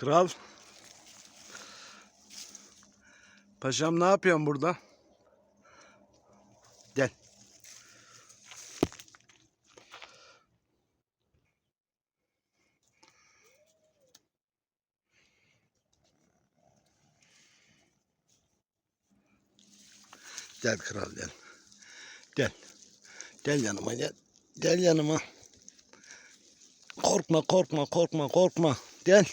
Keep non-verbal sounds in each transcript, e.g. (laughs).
Kral. Paşam ne yapıyorsun burada? Gel. Gel kral gel. Gel. Gel yanıma gel. Gel yanıma. Korkma korkma korkma korkma. Gel.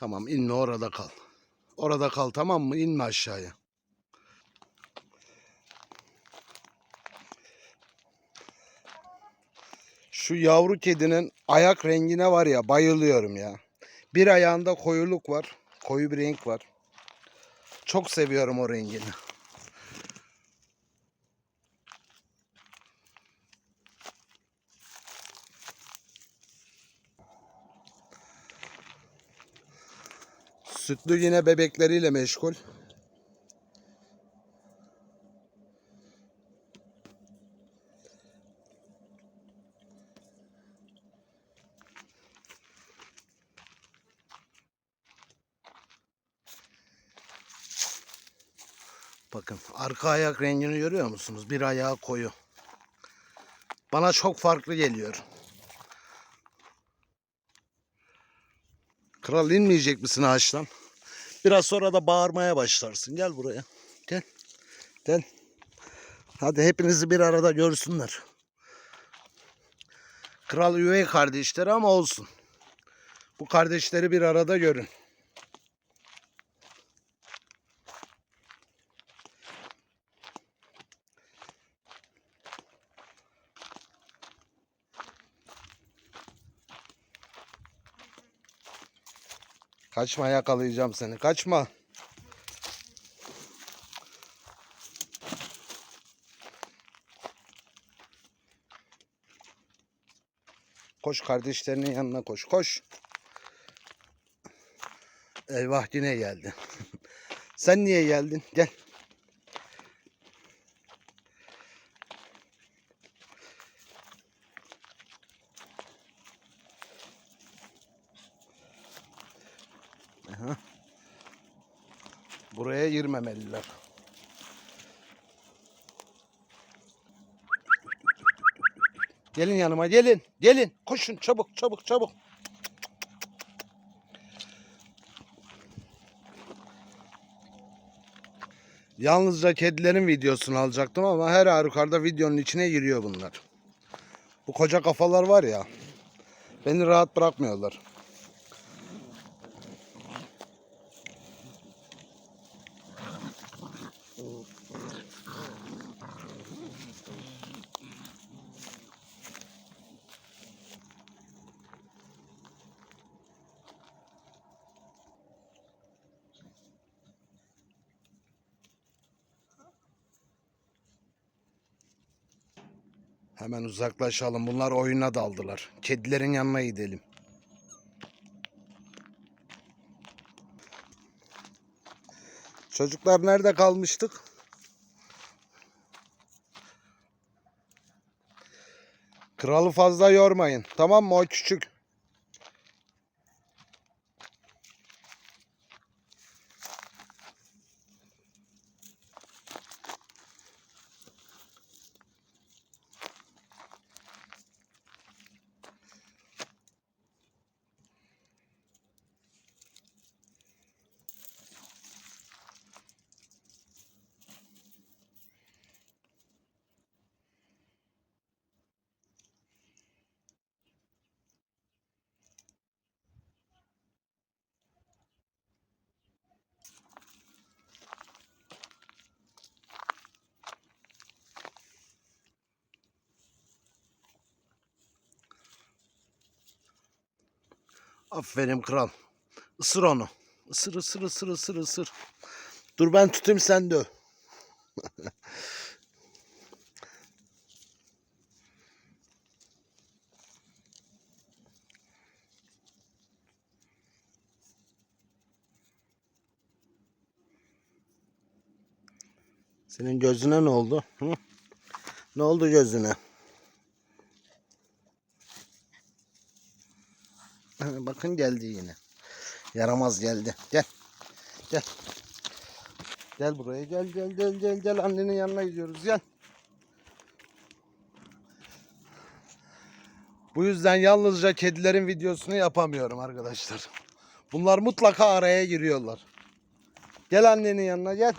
Tamam inme orada kal. Orada kal tamam mı? İnme aşağıya. Şu yavru kedinin ayak rengine var ya bayılıyorum ya. Bir ayağında koyuluk var. Koyu bir renk var. Çok seviyorum o rengini. Sütlü yine bebekleriyle meşgul. Bakın arka ayak rengini görüyor musunuz? Bir ayağı koyu. Bana çok farklı geliyor. Kral inmeyecek misin ağaçtan? Biraz sonra da bağırmaya başlarsın. Gel buraya. Gel. Gel. Hadi hepinizi bir arada görsünler. Kral üvey kardeşleri ama olsun. Bu kardeşleri bir arada görün. Kaçma yakalayacağım seni. Kaçma. Koş kardeşlerinin yanına koş. Koş. Eyvah yine geldi. (laughs) Sen niye geldin? Gel. (laughs) Buraya girmemeliler. Gelin yanıma gelin. Gelin. Koşun çabuk çabuk çabuk. Yalnızca kedilerin videosunu alacaktım ama her halükarda videonun içine giriyor bunlar. Bu koca kafalar var ya. Beni rahat bırakmıyorlar. Hemen uzaklaşalım. Bunlar oyuna daldılar. Kedilerin yanına gidelim. Çocuklar nerede kalmıştık? Kralı fazla yormayın. Tamam mı? O küçük. Aferin kral. Isır onu. Isır ısır ısır ısır ısır. Dur ben tutayım sen döv. (laughs) Senin gözüne ne oldu? Hı? Ne oldu gözüne? Bakın geldi yine. Yaramaz geldi. Gel. Gel. Gel buraya gel gel gel gel gel annenin yanına gidiyoruz gel. Bu yüzden yalnızca kedilerin videosunu yapamıyorum arkadaşlar. Bunlar mutlaka araya giriyorlar. Gel annenin yanına gel.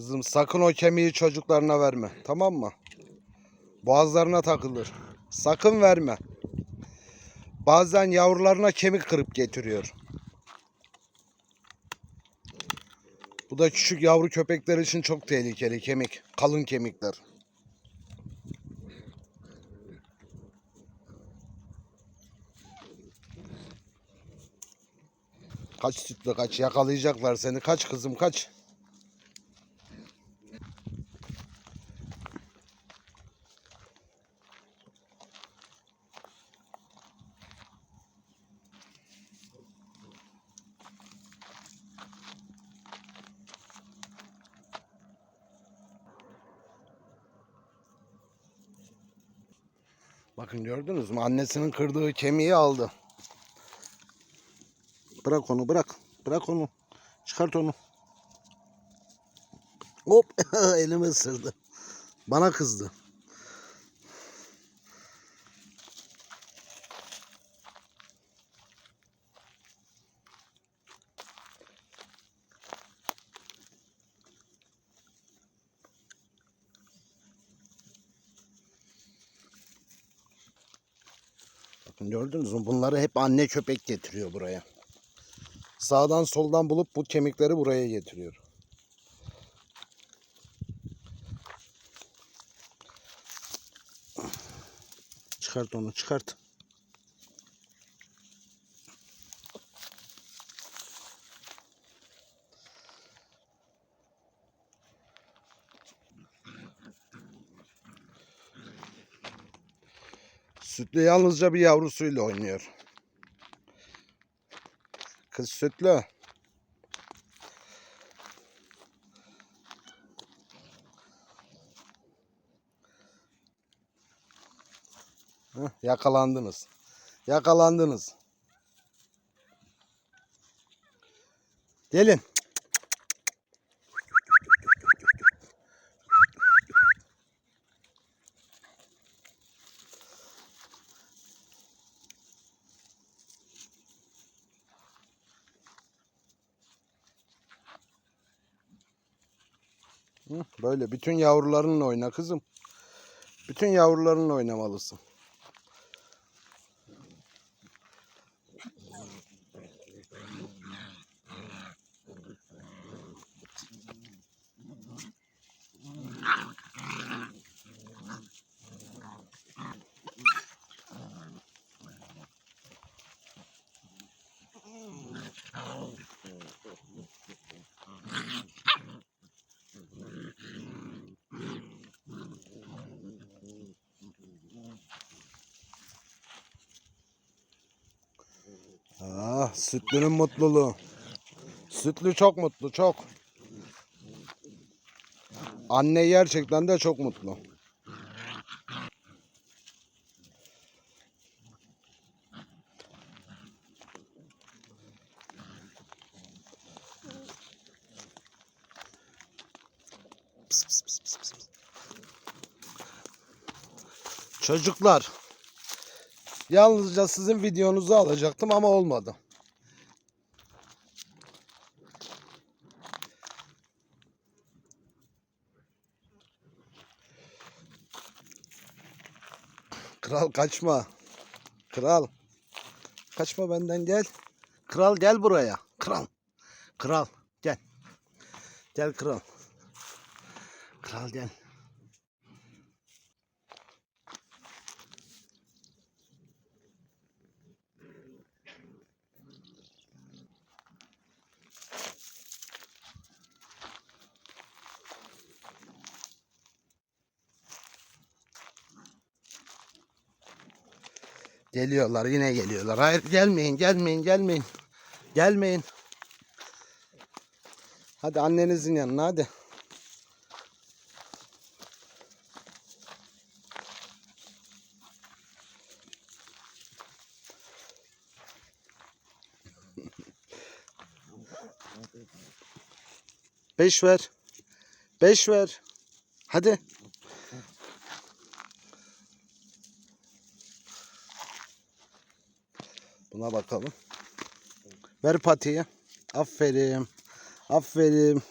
Kızım sakın o kemiği çocuklarına verme. Tamam mı? Boğazlarına takılır. Sakın verme. Bazen yavrularına kemik kırıp getiriyor. Bu da küçük yavru köpekler için çok tehlikeli kemik. Kalın kemikler. Kaç sütlü kaç yakalayacaklar seni. Kaç kızım kaç. Bakın gördünüz mü? Annesinin kırdığı kemiği aldı. Bırak onu bırak. Bırak onu. Çıkart onu. Hop (laughs) elimi ısırdı. Bana kızdı. Gördünüz mü? Bunları hep anne köpek getiriyor buraya. Sağdan soldan bulup bu kemikleri buraya getiriyor. Çıkart onu çıkart. Sütlü yalnızca bir yavrusuyla oynuyor. Kız sütlü. Heh, yakalandınız. Yakalandınız. Gelin. Hı, Böyle bütün yavrularınla oyna kızım. Bütün yavrularınla oynamalısın. Ah, sütlünün mutluluğu. Sütlü çok mutlu, çok. Anne gerçekten de çok mutlu. Pıs, pıs, pıs, pıs, pıs. Çocuklar, yalnızca sizin videonuzu alacaktım ama olmadı. Kral kaçma. Kral. Kaçma benden gel. Kral gel buraya. Kral. Kral gel. Gel kral. Kral gel. Geliyorlar yine geliyorlar. Hayır gelmeyin gelmeyin gelmeyin. Gelmeyin. Hadi annenizin yanına hadi. Beş ver. Beş ver. Hadi. Buna bakalım. Ver patiyi. Aferin. Aferin.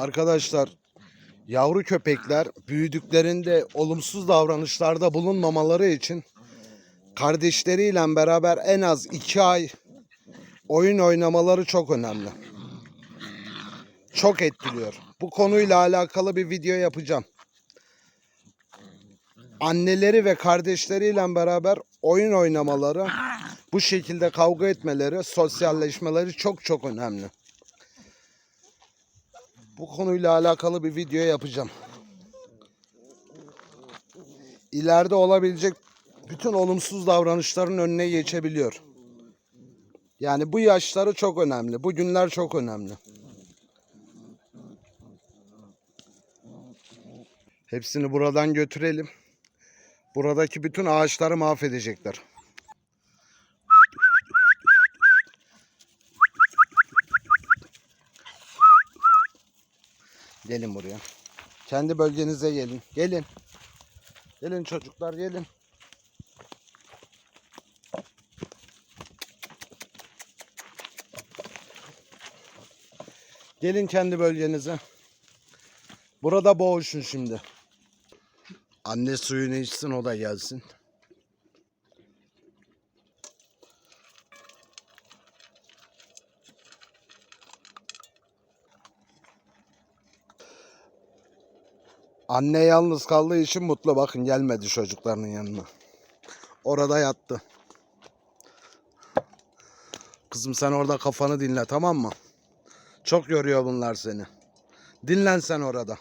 Arkadaşlar yavru köpekler büyüdüklerinde olumsuz davranışlarda bulunmamaları için kardeşleriyle beraber en az iki ay oyun oynamaları çok önemli. Çok etkiliyor. Bu konuyla alakalı bir video yapacağım. Anneleri ve kardeşleriyle beraber oyun oynamaları, bu şekilde kavga etmeleri, sosyalleşmeleri çok çok önemli. Bu konuyla alakalı bir video yapacağım. İleride olabilecek bütün olumsuz davranışların önüne geçebiliyor. Yani bu yaşları çok önemli. Bu günler çok önemli. Hepsini buradan götürelim. Buradaki bütün ağaçları mahvedecekler. Gelin buraya. Kendi bölgenize gelin. Gelin. Gelin çocuklar gelin. Gelin kendi bölgenize. Burada boğuşun şimdi. Anne suyunu içsin o da gelsin. Anne yalnız kaldığı için mutlu. Bakın gelmedi çocuklarının yanına. Orada yattı. Kızım sen orada kafanı dinle tamam mı? Çok yoruyor bunlar seni. Dinlen sen orada.